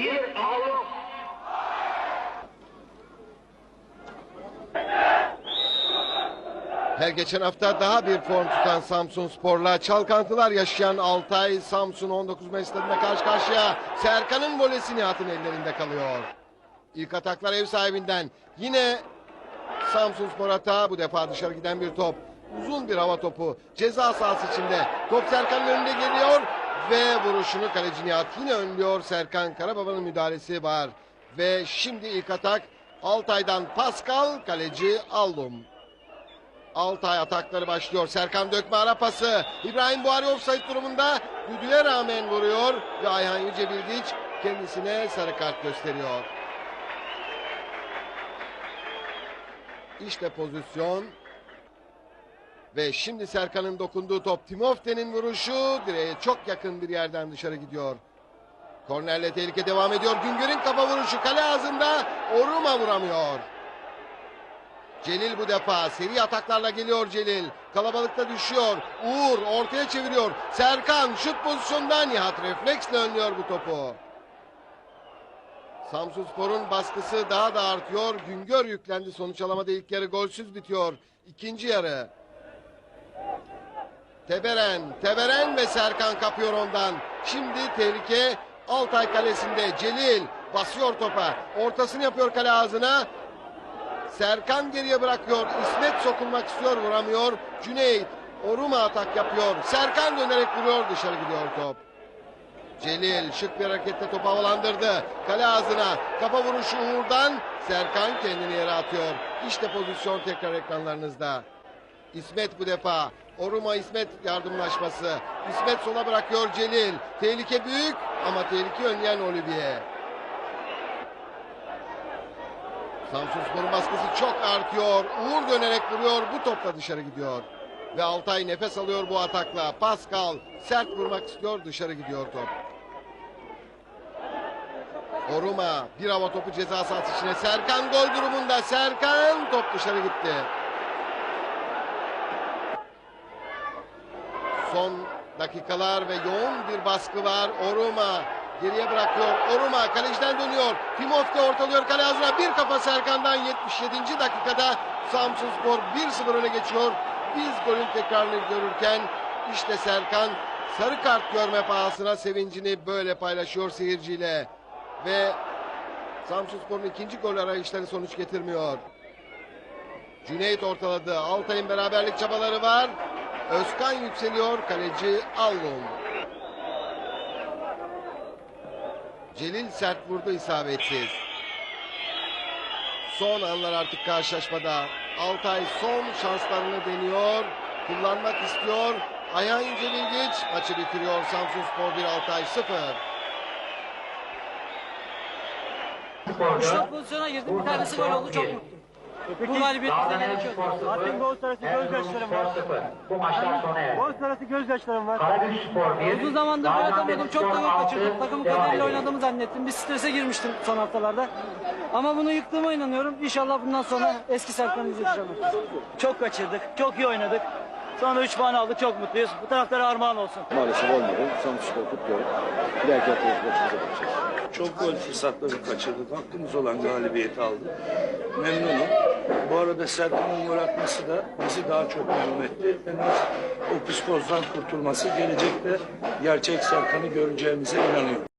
Bir out. Her geçen hafta daha bir form tutan Samsun Spor'la çalkantılar yaşayan Altay Samsun 19 Mayıs stadında karşı karşıya. Serkan'ın volesi Nihat'ın ellerinde kalıyor. İlk ataklar ev sahibinden. Yine Samsun Spor hata bu defa dışarı giden bir top. Uzun bir hava topu ceza sahası içinde. Top Serkan'ın önünde geliyor ve vuruşunu kaleci Nihat yine önlüyor. Serkan Karababa'nın müdahalesi var. Ve şimdi ilk atak Altay'dan Pascal, kaleci Allum. Altay atakları başlıyor. Serkan dökme ara pası. İbrahim Buhari offside durumunda düdüğe rağmen vuruyor ve Ayhan Yüce Bilgiç kendisine sarı kart gösteriyor. İşte pozisyon. Ve şimdi Serkan'ın dokunduğu top Timofte'nin vuruşu direğe çok yakın bir yerden dışarı gidiyor. Kornerle tehlike devam ediyor. Güngör'ün kafa vuruşu kale ağzında. Oruma vuramıyor. Celil bu defa seri ataklarla geliyor Celil. Kalabalıkta düşüyor. Uğur ortaya çeviriyor. Serkan şut pozisyonunda Nihat refleksle önlüyor bu topu. Samsun Spor'un baskısı daha da artıyor. Güngör yüklendi. Sonuç alamadı. İlk yarı golsüz bitiyor. İkinci yarı. Teberen, Teberen ve Serkan kapıyor ondan. Şimdi tehlike Altay kalesinde. Celil basıyor topa. Ortasını yapıyor kale ağzına. Serkan geriye bırakıyor. İsmet sokulmak istiyor vuramıyor. Cüneyt Oruma atak yapıyor. Serkan dönerek vuruyor dışarı gidiyor top. Celil şık bir hareketle topu havalandırdı. Kale ağzına kafa vuruşu Uğur'dan Serkan kendini yere atıyor. İşte pozisyon tekrar ekranlarınızda. İsmet bu defa. Oruma İsmet yardımlaşması. İsmet sola bırakıyor Celil. Tehlike büyük ama tehlike önleyen Olivier. Samsun Spor'un baskısı çok artıyor. Uğur dönerek vuruyor. Bu topla dışarı gidiyor. Ve Altay nefes alıyor bu atakla. Pascal sert vurmak istiyor. Dışarı gidiyor top. Oruma bir hava topu ceza sahası içine. Serkan gol durumunda. Serkan top dışarı gitti. Son dakikalar ve yoğun bir baskı var. Oruma geriye bırakıyor. Oruma kaleciden dönüyor. Timofte ortalıyor kale ağzına. Bir kafa Serkan'dan 77. dakikada Samsun Spor 1-0 öne geçiyor. Biz golün tekrarını görürken işte Serkan sarı kart görme pahasına sevincini böyle paylaşıyor seyirciyle. Ve Samsun Spor'un ikinci gol arayışları sonuç getirmiyor. Cüneyt ortaladı. Altay'ın beraberlik çabaları var. Özkan yükseliyor. Kaleci Allum. Celil sert vurdu isabetsiz. Son anlar artık karşılaşmada. Altay son şanslarını deniyor. Kullanmak istiyor. Ayhan Yüce Bilgiç maçı bitiriyor. Samsun Spor 1 Altay 0. Spor'da. Şut pozisyona girdim. Bir tanesi gol oldu. Çok mutluyum. Bu galibiyeti de gerekiyor. Gol sonrası gözyaşlarım var. 0. Bu maçlar sona erdi. Gol sonrası gözyaşlarım var. Karagümrük Spor 1. Uzun zamandır gol atamıyordum. Çok da gol kaçırdım. Takımın kaderiyle oynadığımı zannettim. Bir strese girmiştim son haftalarda. Ama bunu yıktığıma inanıyorum. İnşallah bundan sonra eski Serkan'ımızı yaşamak. Çok kaçırdık. Çok iyi oynadık. Sonra 3 puan aldık. Çok mutluyuz. Bu taraftara armağan olsun. Maalesef olmadı. Samsun Spor kutluyorum. Bir dahaki hafta maçımıza bakacağız. Çok gol fırsatları kaçırdık. Hakkımız olan galibiyeti aldık. Memnunum. Bu arada Serkan'ın gol atması da bizi daha çok memnun etti. En az o psikozdan kurtulması gelecekte gerçek Serkan'ı göreceğimize inanıyorum.